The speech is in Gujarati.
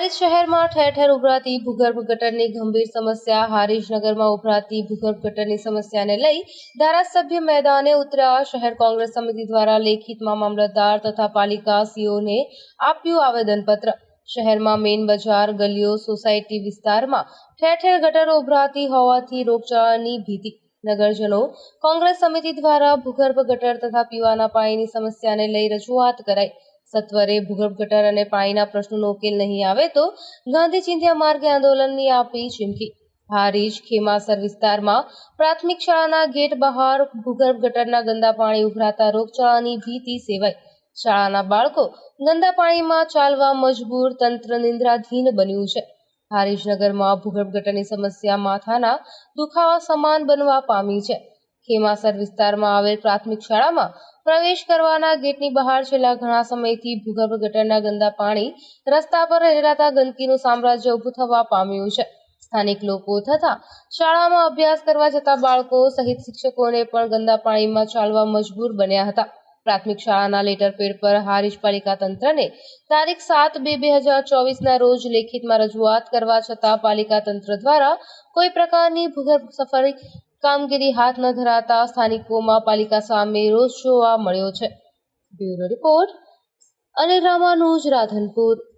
હારીજ શહેરમાં ઠેર ઠેર ઉભરાતી ભૂગર્ભ ગટરની ગંભીર સમસ્યા હારીજનગરમાં ઉભરાતી ભૂગર્ભ ગટરની સમસ્યાને લઈ ધારાસભ્ય મેદાને ઉતર્યા. શહેર કોંગ્રેસ સમિતિ દ્વારા લેખિતમાં મામલતદાર તથા પાલિકા સીઓને આપ્યું આવેદનપત્ર. શહેરમાં મેઇન બજાર, ગલીઓ, સોસાયટી વિસ્તારમાં ઠેર ઠેર ગટરો ઉભરાતી હોવાથી રોગચાળાની ભીતિ. નગરજનો કોંગ્રેસ સમિતિ દ્વારા ભૂગર્ભ ગટર તથા પીવાના પાણીની સમસ્યાને લઈ રજૂઆત કરાઈ. સત્વરે ભૂગર્ભ ગટર અને પાણીના પ્રશ્નોનો ઉકેલ નહીં આવે તો ગાંધી ચિંધ્યા માર્ગે આંદોલનની આપી ચીમકી. હારીજ ખેમાસર વિસ્તારમાં પ્રાથમિક શાળાના ગેટ બહાર ભૂગર્ભ ગટરના ગંદા પાણી ઉભરાતા રોગચાળાની ભીતિ સેવાઈ. શાળાના બાળકો ગંદા પાણીમાં ચાલવા મજબૂર તંત્ર નિંદ્રાધીન બન્યું છે. હારીજનગરમાં ભૂગર્ભ ગટરની સમસ્યા માથાના દુખાવા સમાન બનવા પામી છે. ખેમાસર વિસ્તારમાં આવેલ પ્રાથમિક શાળામાં પ્રવેશ કરવાના ગેટની બહાર છેલ્લા ઘણા સમયથી ભૂગર્ભ ગટરના ગંદા પાણી રસ્તા પર રહેલાતા ગંદકીનું સામ્રાજ્ય ઊભું થવા પામ્યું છે. સ્થાનિક લોકો તથા શાળામાં અભ્યાસ કરવા જતા બાળકો સહિત શિક્ષકોને પણ ગંદા પાણીમાં ચાલવા મજબૂર બન્યા હતા. પ્રાથમિક શાળાના લેટર પેડ પર હારીજ પાલિકા તંત્રને તારીખ સાત બે બે હજાર ચોવીસના રોજ લેખિતમાં રજૂઆત કરવા છતાં પાલિકા તંત્ર દ્વારા કોઈ પ્રકારની ભૂગર્ભ સફાઈ કામગીરી હાથ ન ધરાતા સ્થાનિકોમાં પાલિકા સામે રોષ જોવા મળ્યો છે. બ્યુરો રિપોર્ટ અને રામાનુજ, રાધનપુર.